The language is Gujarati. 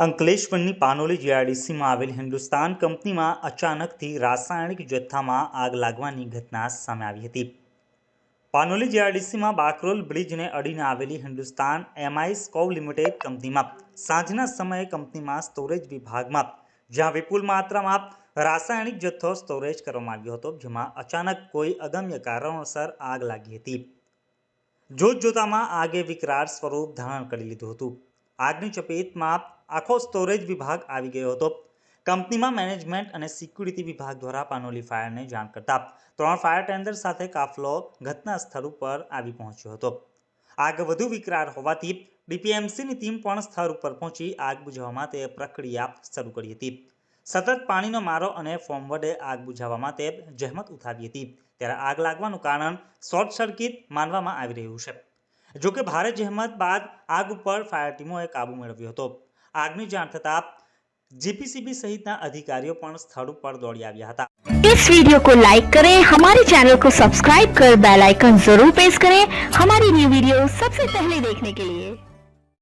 અંકલેશ્વરની પાનોલી જીઆરડીસીમાં આવેલ હિન્દુસ્તાન કંપનીમાં અચાનકથી રાસાયણિક જથ્થામાં આગ લાગવાની ઘટના સામે આવી હતી. પાનોલી જીઆરડીસીમાં બાકરોલ બ્રિજને અડીને આવેલી હિન્દુસ્તાન એમઆઈ સ્કોવ લિમિટેડ કંપનીમાં સાંજના સમયે કંપનીમાં સ્ટોરેજ વિભાગમાં, જ્યાં વિપુલ માત્રામાં રાસાયણિક જથ્થો સ્ટોરેજ કરવામાં આવ્યો હતો, જેમાં અચાનક કોઈ અગમ્ય કારણોસર આગ લાગી હતી. જોત જોતામાં આગે વિકરાળ સ્વરૂપ ધારણ કરી લીધું હતું. આગની ચપેટમાં આખો સ્ટોરેજ વિભાગ આવી ગયો હતો. કંપનીમાં મેનેજમેન્ટ અને સિક્યુરિટી વિભાગ દ્વારા પાનોલી ફાયરને જાણ કરતા ત્રણ ફાયર ટેન્ડર સાથે કાફલો ઘટના સ્થળ ઉપર આવી પહોંચ્યો હતો. આગ વધુ વિકરાળ હોવાથી ડીપીએમસીની ટીમ પણ સ્થળ ઉપર પહોંચી આગ બુઝાવવા માટે પ્રક્રિયા શરૂ કરી હતી. સતત પાણીનો મારો અને ફોર્મ વડે આગ બુઝાવવા માટે જહેમત ઉઠાવી હતી. ત્યારે આગ લાગવાનું કારણ શોર્ટ સર્કિટ માનવામાં આવી રહ્યું છે. જોકે ભારે જહેમત બાદ આગ ઉપર ફાયર ટીમોએ કાબુ મેળવ્યો હતો. આગની જાણ થતાં જીપીસીબી સહિતના અધિકારીઓ પણ સ્થળ ઉપર દોડી આવ્યા હતા इस वीडियो को लाइक करें हमारे चैनल को सब्सक्राइब कर बेल आइकन जरूर प्रेस करें हमारी न्यू वीडियो सबसे पहले देखने के लिए